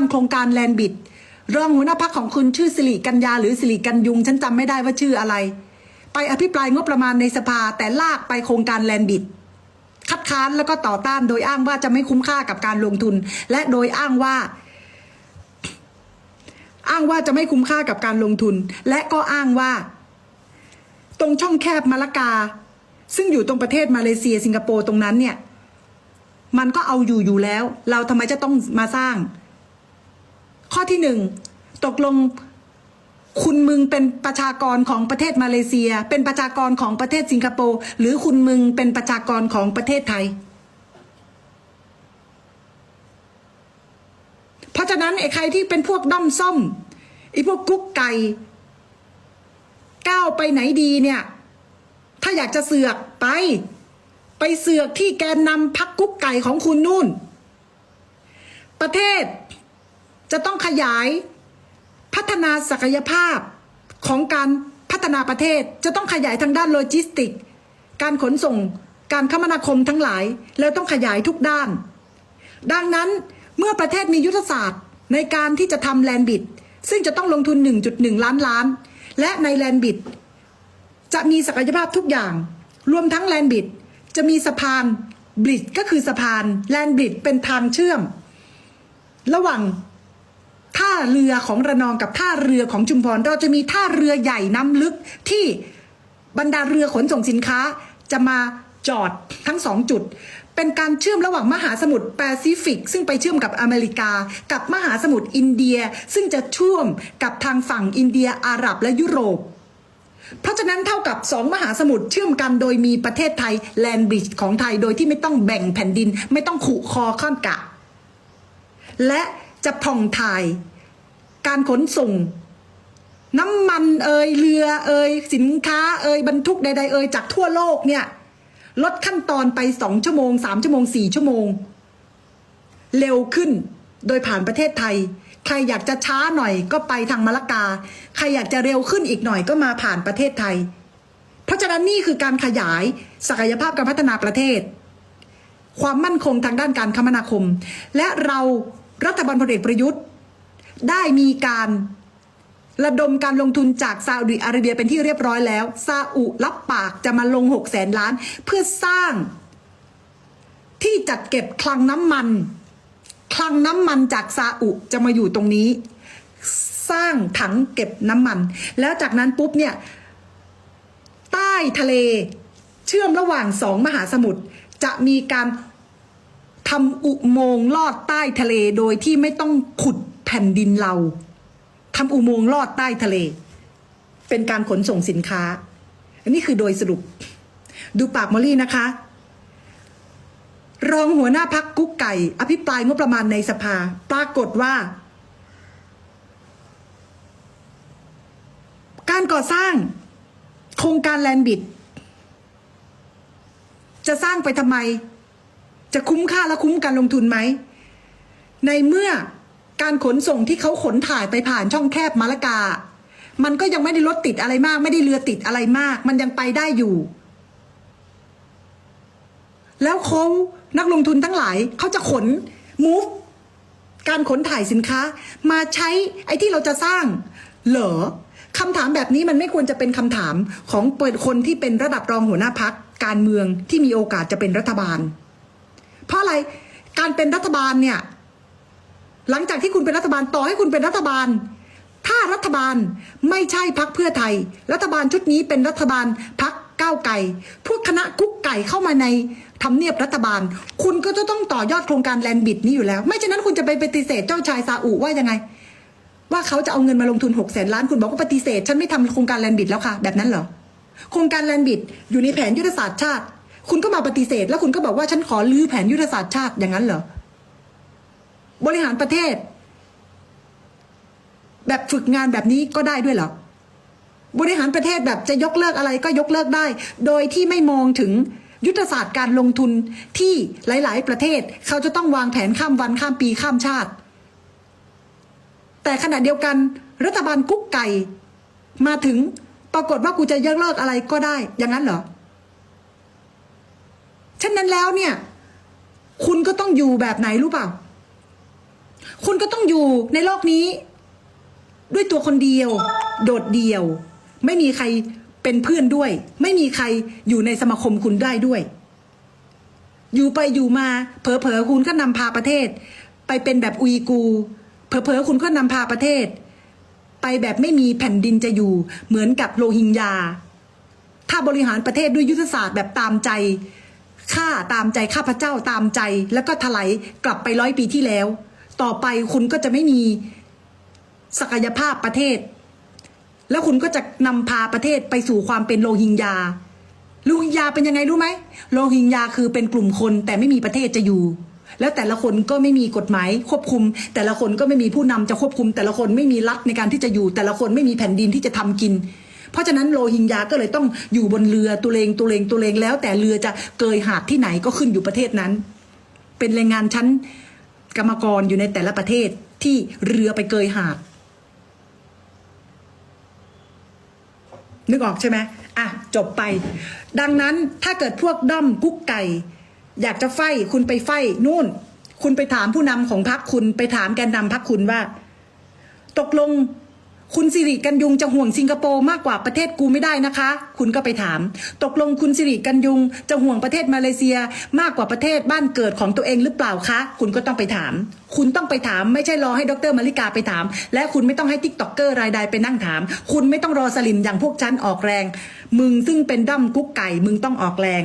านโครงการแลนบิดรองหัวหน้าพักของคุณชื่อสิริกัญญาหรือสิริกัญยุง ฉันจำไม่ได้ว่าชื่ออะไร ไปอภิปรายงบประมาณในสภาแต่ลากไปโครงการแลนบิด คัดค้านแล้วก็ต่อต้านโดยอ้างว่าจะไม่คุ้มค่ากับการลงทุน และโดยอ้างว่า อ้างว่าจะไม่คุ้มค่ากับการลงทุน และก็อ้างว่า ตรงช่องแคบมาละกา ซึ่งอยู่ตรงประเทศมาเลเซียสิงคโปร์ตรงนั้นเนี่ย มันก็เอาอยู่อยู่แล้ว เราทำไมจะต้องมาสร้าง ข้อที่หนึ่งตกลงคุณมึงเป็นประชากรของประเทศมาเลเซีย เป็นประชากรของประเทศสิงคโปร์หรือคุณมึงเป็นประชากรของประเทศไทย เพราะฉะนั้นไอ้ใครที่เป็นพวกด้อมส้มไอ้พวกกุ๊กไก่ก้าวไปไหนดีเนี่ย ถ้าอยากจะเสือกไป ไปเสือกที่แกนนำพักกุ๊กไก่ของคุณนู่น ประเทศ จะต้องขยายพัฒนาศักยภาพของการพัฒนาประเทศ จะต้องขยายทางด้านโลจิสติก การขนส่ง การคมนาคมทั้งหลาย แล้วต้องขยายทุกด้าน ดังนั้นเมื่อประเทศมียุทธศาสตร์ในการที่จะทำแลนบิด ซึ่งจะต้องลงทุน 1.1 ล้านล้าน และในแลนบิด จะมีศักยภาพทุกอย่าง รวมทั้งแลนบิด จะมีสะพานบริดก็คือสะพานแลนบิดเป็นทางเชื่อม ระหว่าง ท่าเรือของระนองกับท่าเรือของชุมพร เราจะมีท่าเรือใหญ่น้ำลึกที่บรรดาเรือขนส่งสินค้าจะมาจอดทั้งสองจุด เป็นการเชื่อมระหว่างมหาสมุทรแปซิฟิก ซึ่งไปเชื่อมกับอเมริกา กับมหาสมุทรอินเดียซึ่งจะเชื่อมกับทางฝั่งอินเดียอาหรับและยุโรป เพราะฉะนั้นเท่ากับสองมหาสมุทรเชื่อมกันโดยมีประเทศไทยแลนบริดจ์ของไทยโดยที่ไม่ต้องแบ่งแผ่นดินไม่ต้องขู่คอข้ามกะ และ จะผ่องถ่าย การขนส่ง น้ำมันเอ่ยเรือเอ่ยสินค้าเอ่ยบรรทุกใดๆเอ่ยจากทั่วโลกเนี่ย ลดขั้นตอนไปสองชั่วโมงสามชั่วโมงสี่ชั่วโมง เร็วขึ้นโดยผ่านประเทศไทย ใครอยากจะช้าหน่อยก็ไปทางมะละกา ใครอยากจะเร็วขึ้นอีกหน่อยก็มาผ่านประเทศไทย เพราะฉะนั้นนี่คือการขยายศักยภาพการพัฒนาประเทศ ความมั่นคงทางด้านการคมนาคม และเรา รัฐบาลพลเอกประยุทธ์ ได้มีการระดมการลงทุนจากซาอุดิอาระเบียเป็นที่เรียบร้อยแล้วซาอุรับปากจะมาลง6แสนล้าน เพื่อสร้าง ที่จัดเก็บคลังน้ำมัน คลังน้ำมันจากซาอุจะมาอยู่ตรงนี้ สร้างถังเก็บน้ำมัน แล้วจากนั้นปุ๊บเนี่ย ใต้ทะเลเชื่อมระหว่างสองมหาสมุทรจะมีการ ทำอุโมงค์ลอดใต้ทะเลโดยที่ไม่ต้องขุดแผ่นดินเราทำอุโมงค์ลอดใต้ทะเล เป็นการขนส่งสินค้า อันนี้คือโดยสรุป ดูปากมอลลี่นะคะ รองหัวหน้าพักกุ๊กไก่ อภิปรายงบประมาณในสภา ปรากฏว่า การก่อสร้าง โครงการแลนบิด จะสร้างไปทำไม จะคุ้มค่าและคุ้มการลงทุนไหม ในเมื่อการขนส่งที่เขาขนถ่ายไปผ่านช่องแคบมาละกา มันก็ยังไม่ได้รถติดอะไรมาก ไม่ได้เรือติดอะไรมาก มันยังไปได้อยู่ แล้วเขานักลงทุนทั้งหลายเขาจะขน move การขนถ่ายสินค้า มาใช้ไอ้ที่เราจะสร้าง เหรอคำถามแบบนี้มันไม่ควรจะเป็นคำถามของเปิดคนที่เป็นระดับรองหัวหน้าพักการเมืองที่มีโอกาสจะเป็นรัฐบาล เพราะอะไรการเป็นรัฐบาลเนี่ย หลังจากที่คุณเป็นรัฐบาลต่อให้คุณเป็นรัฐบาล ถ้ารัฐบาลไม่ใช่พักเพื่อไทย รัฐบาลชุดนี้เป็นรัฐบาลพักก้าวไก่พวกคณะกุ๊กไก่เข้ามาในทำเนียบรัฐบาล คุณก็จะต้องต่อยอดโครงการแลนบิดนี้อยู่แล้ว ไม่ฉะนั้นคุณจะไปปฏิเสธเจ้าชายซาอุว่ายังไง ว่าเขาจะเอาเงินมาลงทุน6กแสนล้านคุณบอกว่าปฏิเสธ ฉันไม่ทำโครงการแลนบิดแล้วค่ะ แบบนั้นเหรอโครงการแลนบิดอยู่ในแผนยุทธศาสตร์ชาติ คุณก็มาปฏิเสธ แล้วคุณก็บอกว่าฉันขอลื้อแผนยุทธศาสตร์ชาติอย่างนั้นเหรอ บริหารประเทศ แบบฝึกงานแบบนี้ก็ได้ด้วยเหรอบริหารประเทศแบบจะยกเลิกอะไรก็ยกเลิกได้ โดยที่ไม่มองถึงยุทธศาสตร์การลงทุนที่หลาย ๆ ประเทศ เขาจะต้องวางแผนข้ามวันข้ามปีข้ามชาติ แต่ขณะเดียวกัน รัฐบาลกุ๊กไก่ มาถึงปรากฏว่ากูจะยกเลิกอะไรก็ได้ อย่างนั้นเหรอ ฉะนั้นแล้วเนี่ย คุณก็ต้องอยู่แบบไหนรู้เปล่า คุณก็ต้องอยู่ในโลกนี้ ด้วยตัวคนเดียว โดดเดี่ยว ไม่มีใครเป็นเพื่อนด้วย ไม่มีใครอยู่ในสมาคมคุณได้ด้วย อยู่ไปอยู่มา เผลอๆคุณก็นำพาประเทศ ไปเป็นแบบอุยกู เผลอๆคุณก็นำพาประเทศ ไปแบบไม่มีแผ่นดินจะอยู่ เหมือนกับโรฮิงญาถ้าบริหารประเทศด้วยยุทธศาสตร์แบบตามใจ ข้าตามใจข้าพเจ้าตามใจ แล้วก็ถลายกลับไปร้อยปีที่แล้ว ต่อไปคุณก็จะไม่มีศักยภาพประเทศ แล้วคุณก็จะนำพาประเทศไปสู่ความเป็นโรฮิงญาโรฮิงญาเป็นยังไงรู้ไหมโรฮิงญาคือเป็นกลุ่มคนแต่ไม่มีประเทศจะอยู่ แล้วแต่ละคนก็ไม่มีกฎหมายควบคุม แต่ละคนก็ไม่มีผู้นำจะควบคุม แต่ละคนไม่มีรัฐในการที่จะอยู่ แต่ละคนไม่มีแผ่นดินที่จะทำกิน เพราะฉะนั้นโรฮิงญาก็เลยต้องอยู่บนเรือตุเลงตุเลงตุเลงแล้ว แต่เรือจะเกยหาดที่ไหนก็ขึ้นอยู่ประเทศนั้น เป็นแรงงานชั้นกรรมกรอยู่ในแต่ละประเทศที่เรือไปเกยหาด นึกออกใช่ไหมอะ จบไป ดังนั้นถ้าเกิดพวกด้อมกุ๊กไก่ อยากจะไฟคุณไปไฟนู่น คุณไปถามผู้นำของพรรคคุณไปถามแกนนำพรรคคุณว่า ตกลง คุณสิริกันยุงจะห่วงสิงคโปร์มากกว่าประเทศกูไม่ได้นะคะ คุณก็ไปถาม ตกลงคุณสิริกันยุงจะห่วงประเทศมาเลเซียมากกว่าประเทศบ้านเกิดของตัวเองหรือเปล่าคะ คุณก็ต้องไปถาม คุณต้องไปถามไม่ใช่รอให้ดรมาริกาไปถาม และคุณไม่ต้องให้ทิกตอกเกอร์รายใดไปนั่งถาม คุณไม่ต้องรอสลิมอย่างพวกฉันออกแรง มึงซึ่งเป็นด้มกุ๊กไก่มึงต้องออกแรง